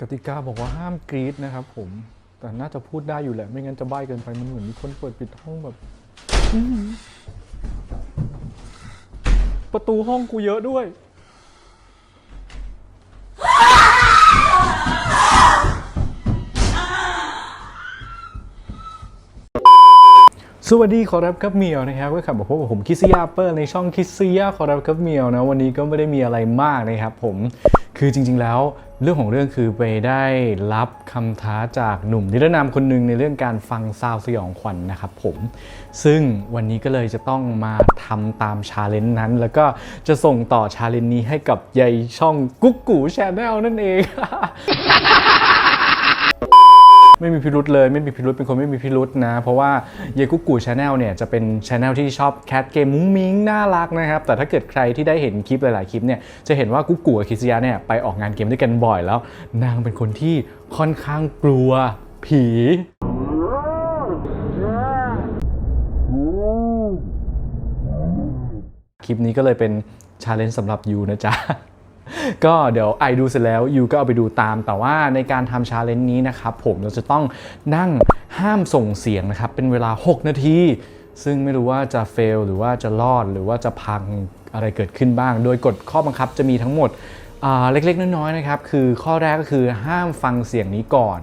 กติกาบอกว่าห้ามกรีดนะครับผม แต่น่าจะพูดได้อยู่แหละ ไม่งั้นจะใบ้เกินไป มันเหมือนมีคนเปิดปิดห้องแบบ ประตูห้องกูเยอะด้วย สวัสดีขอรับครับเมียวนะครับ ก็ขับมาพบกับผมคิสยาเปอร์ในช่องคิสยาขอรับครับเมียวนะ วันนี้ก็ไม่ได้มีอะไรมากนะครับผม คือจริง ๆ แล้ว เรื่องของเรื่องคือไปได้รับคำท้าจากหนุ่มนิรนามคนหนึ่งในเรื่องการฟังซาวด์สยองขวัญนะครับผม ซึ่งวันนี้ก็เลยจะต้องมาทำตามชาเลนจ์นั้น แล้วก็จะส่งต่อชาเลนจ์นี้ให้กับยายช่องกุ๊กกูชาแนลนั่นเอง ไม่มีพิรุษเลยไม่มีพิรุษเป็นคนไม่มีพิรุษนะ เพราะว่าเยกุกูชาแนลเนี่ยจะเป็นชาแนลที่ชอบแคทเกมมุ้งมิ้งน่ารักนะครับ แต่ถ้าเกิดใครที่ได้เห็นคลิปหลาย ๆ คลิปเนี่ยจะเห็นว่ากุกกูกับคิสยาเนี่ยไปออกงานเกมด้วยกันบ่อยแล้ว นางเป็นคนที่ค่อนข้างกลัวผีคลิปนี้ก็เลยเป็นชาเลนจ์สำหรับยูนะจ๊ะ ก็เดี๋ยวไอดูเสร็จแล้วยูก็เอาไปดูตาม แต่ว่าในการทำชาเลนจ์นี้นะครับผมเราจะต้องนั่งห้ามส่งเสียงนะครับ เป็นเวลา 6 นาที ซึ่งไม่รู้ว่าจะเฟลหรือว่าจะรอดหรือว่าจะพังอะไรเกิดขึ้นบ้าง โดยกฎข้อบังคับจะมีทั้งหมดเล็กๆ น้อยๆนะครับ คือข้อแรกก็คือห้ามฟังเสียงนี้ก่อน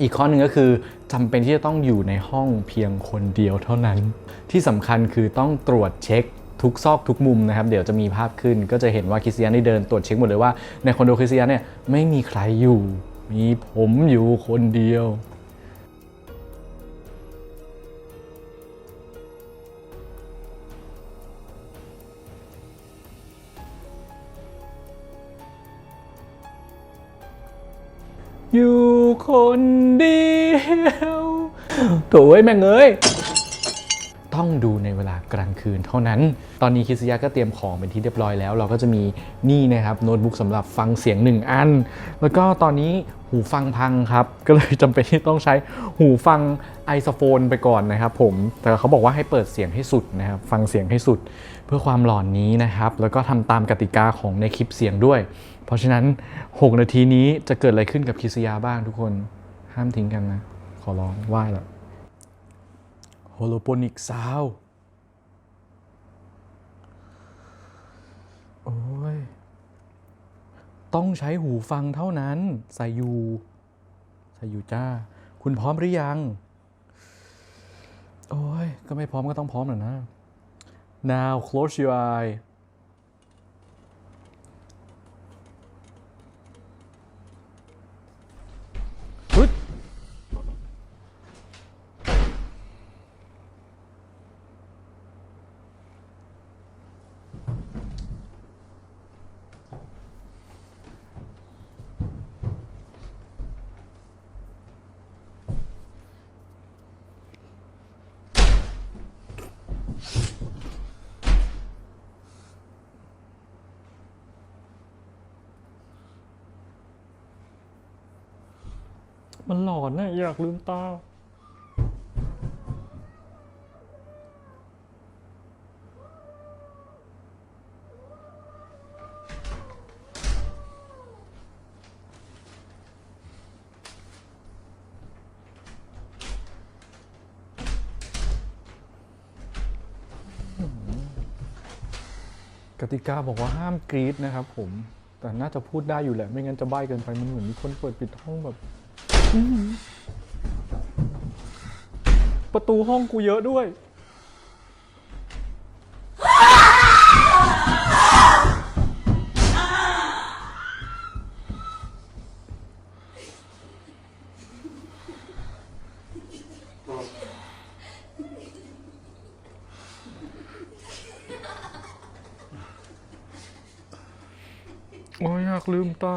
อีกข้อหนึ่งก็คือจำเป็นที่จะต้องอยู่ในห้องเพียงคนเดียวเท่านั้น ที่สำคัญคือต้องตรวจเช็ค ทุกซอกทุกมุมนะครับ เดี๋ยวจะมีภาพขึ้น ก็จะเห็นว่าคริสเตียนได้เดินตรวจเช็คหมดเลยว่าในคอนโดคริสเตียนเนี่ยไม่มีใครอยู่ มีผมอยู่คนเดียวอยู่คนเดียวโถ่เอ้แม่งเอ้ย ต้องดูในเวลากลางคืนเท่านั้น ตอนนี้คิสยาก็เตรียมของเป็นที่เรียบร้อยแล้ว เราก็จะมีนี่นะครับโน้ตบุ๊กสำหรับฟังเสียงหนึ่งอัน แล้วก็ตอนนี้หูฟังพังครับ ก็เลยจำเป็นที่ต้องใช้หูฟังไอโซโฟนไปก่อนนะครับผม แต่เขาบอกว่าให้เปิดเสียงให้สุดนะครับ ฟังเสียงให้สุดเพื่อความหลอนนี้นะครับ แล้วก็ทำตามกติกาของในคลิปเสียงด้วย เพราะฉะนั้น 6 นาทีนี้จะเกิดอะไรขึ้นกับคิสยาบ้างทุกคน ห้ามทิ้งกันนะ ขอร้องไหว้แล้ว โฮโลโปนิกซาวโอ้ย ต้องใช้หูฟังเท่านั้น ใส่อยู่ใส่อยู่จ้า คุณพร้อมหรือยัง โอ้ย ก็ไม่พร้อมก็ต้องพร้อมหน่อยนะ now close your eye มันหลอนนะอยากลืมตากติกาบอกว่าห้ามกรีดนะครับผม แต่น่าจะพูดได้อยู่แหละ ไม่งั้นจะใบ้เกินไป มันเหมือนมีคนเปิดปิดห้องแบบ ประตูห้องกูเยอะด้วย โอ้ยอยากลืมตา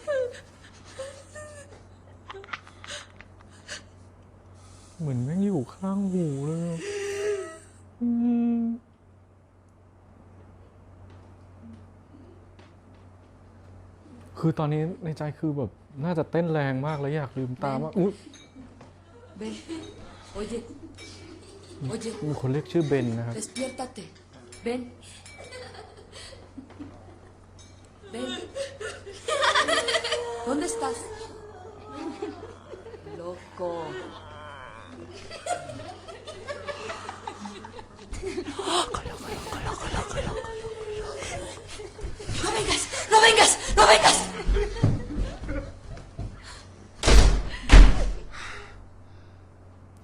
คือตอนนี้ในใจคือแบบน่าจะเต้นแรงมากแล้วอยากลืมตามากอุ๊ย Ven. Oye. Oye, มีคนเรียกชื่อเบนนะครับ despiértate. Ven. Ven. ¿Dónde estás? Loco. ¡No vengas! ¡No vengas! ¡No vengas!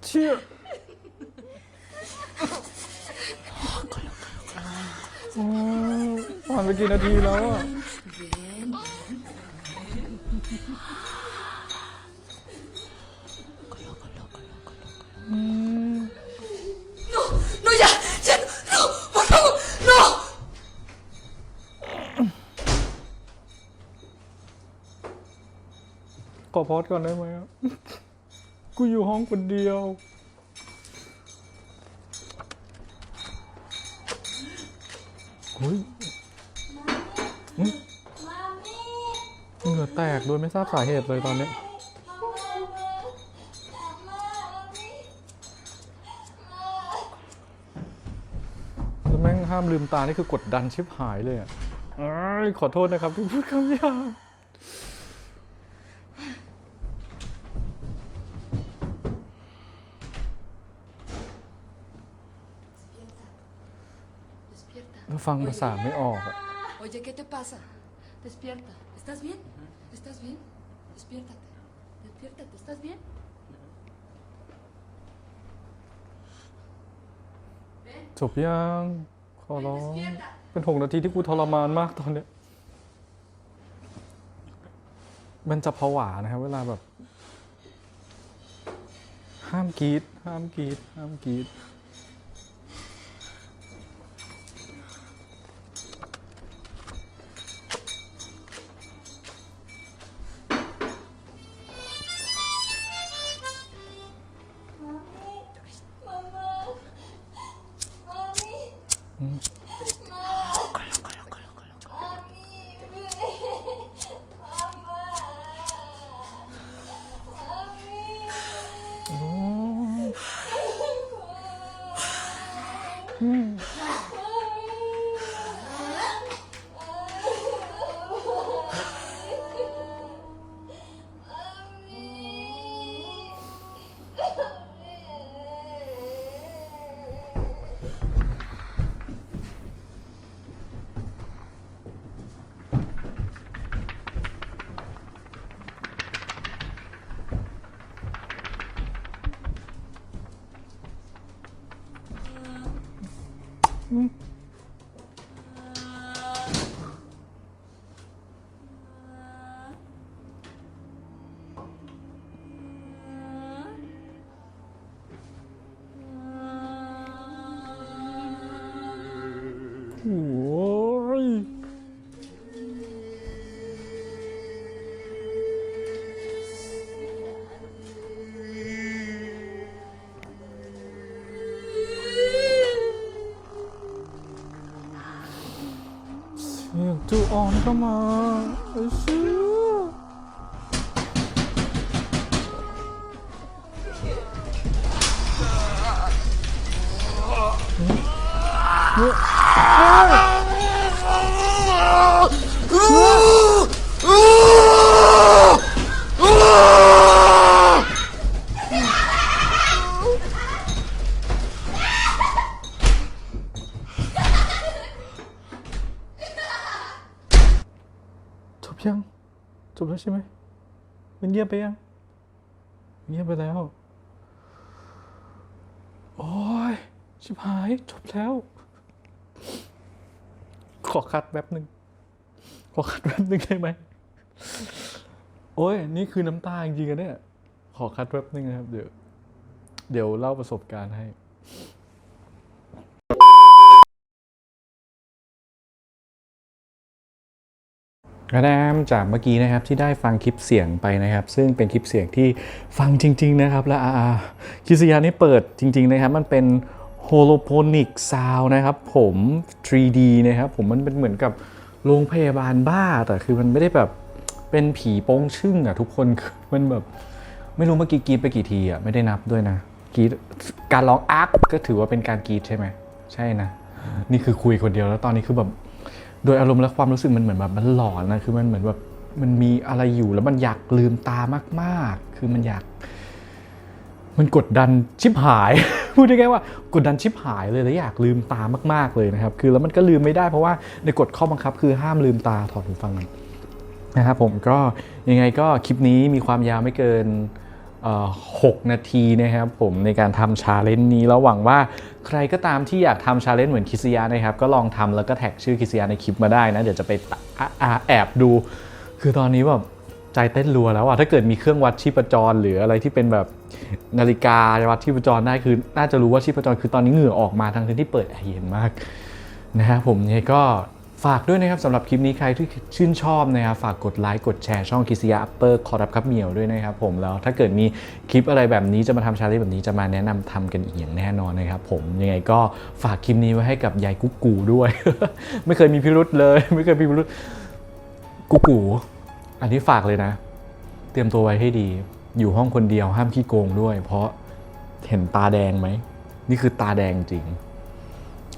เชี่ยอืมผ่านไปกี่นาทีแล้วอะ Ven. No, no, ya, ya, no, por favor, no. ขอพอดก่อนได้ไหมอะกูอยู่ห้องคนเดียวเฮ้ยหึเหงื่อ แตกโดยไม่ทราบสาเหตุเลยตอนเนี้ยแล้วแม่งห้ามลืมตา นี่คือกดดันชิบหายเลยอะอ้ายขอโทษนะครับที่พูดคำหยาบ Despierta. แล้วฟังภาษาไม่ออกอะ Oye, ¿qué te pasa? Despierta. ¿Estás bien? ¿Estás bien? Despiértate. Despiértate. ¿Estás bien? จบยังขอร้องเป็นหกนาทีที่กูทรมานมากตอนเนี้ยมันจะผวานะครับ เวลาแบบ ห้ามกรีดห้ามกรีดห้ามกรีด 嗯。 โอ้ จูออ ยังจบแล้วใช่ไหมมันเงียบไปยังเงียบไปแล้ว โอ้ย ชิบหาย จบแล้ว ขอคัดแป๊บหนึ่งขอคัดแป๊บหนึ่งได้ไหม โอ้ย นี่คือน้ำตาจริงๆอะเนี่ย ขอคัดแป๊บหนึ่งนะครับ เดี๋ยว เดี๋ยวเล่าประสบการณ์ให้ กระแดมจากเมื่อกี้นะครับที่ได้ฟังคลิปเสียงไปนะครับ ซึ่งเป็นคลิปเสียงที่ฟังจริง ๆ นะครับ และอาคิสยานี่เปิดจริง ๆ นะครับ มันเป็นโฮโลโพนิกซาวนะครับ ผม 3D นะครับ ผมมันเป็นเหมือนกับโรงพยาบาลบ้า แต่คือมันไม่ได้แบบเป็นผีโป้งชึ่งอะทุกคนมันแบบ ไม่รู้เมื่อกี้กรีดไปกี่ทีอะไม่ได้นับด้วยนะกรีดการร้องอักก็ถือว่าเป็นการกรีดใช่ไหมใช่นะนี่คือคุยคนเดียวแล้วตอนนี้คือแบบ โดยอารมณ์และความรู้สึกมันเหมือนแบบมันหลอนนะคือมันเหมือนแบบมันมีอะไรอยู่แล้วมันอยากลืมตามากๆ คือมันอยาก มันกดดันชิบหาย พูดได้ไงายๆว่ากดดันชิบหายเลยแล้วอยากลืมตามาก ๆเลยนะครับ คือแล้วมันก็ลืมไม่ได้เพราะว่าในกฎข้อบังคับ คือห้ามลืมตาถอดหูฟังนะครับผมก็ยังไงก็คลิปนี้มีความยาวไม่เกิน 6 นาทีนะครับผมในการทำชาเลนจ์นี้แล้วหวังว่าใครก็ตามที่อยากทำชาเลนจ์เหมือนคิสยานะครับ ก็ลองทำแล้วก็แท็กชื่อคิสยาในคลิปมาได้นะ เดี๋ยวจะไปแอบดู คือตอนนี้แบบใจเต้นรัวแล้วอะถ้าเกิดมีเครื่องวัดชีพจร หรืออะไรที่เป็นแบบนาฬิกาวัดชีพจรได้คือ น่าจะรู้ว่าชีพจร คือตอนนี้เหงื่อออกมาทั้งที่เปิดแอร์เย็นมากนะครับผมยังไงก็ ฝากด้วยนะครับสำหรับคลิปนี้ใครที่ชื่นชอบนะครับฝากกดไลค์กดแชร์ช่องคิสยาอัปเปอร์ขอรับครับเมียวด้วยนะครับผมแล้วถ้าเกิดมีคลิปอะไรแบบนี้จะมาทำชาเลนจ์แบบนี้จะมาแนะนำทำกันอีกอย่างแน่นอนนะครับผมยังไงก็ฝากคลิปนี้ไว้ให้กับยายกุ๊กกูด้วย ไม่เคยมีพิรุษเลย ไม่เคยมีพิรุษกุ๊กกู อันนี้ฝากเลยนะ เตรียมตัวไว้ให้ดี อยู่ห้องคนเดียวห้ามขี้โกงด้วย เพราะเห็นตาแดงไหมนี่คือตาแดงจริง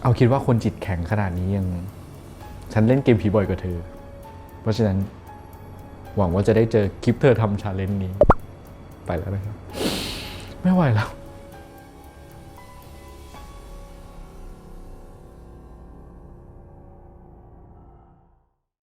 เอาคิดว่าคนจิตแข็งขนาดนี้ยัง ฉันเล่นเกมผีบ่อยกว่าเธอ เพราะฉะนั้นหวังว่าจะได้เจอคลิปเธอทำชาเลนจ์นี้ ไปแล้วนะครับ ไม่ไหวแล้ว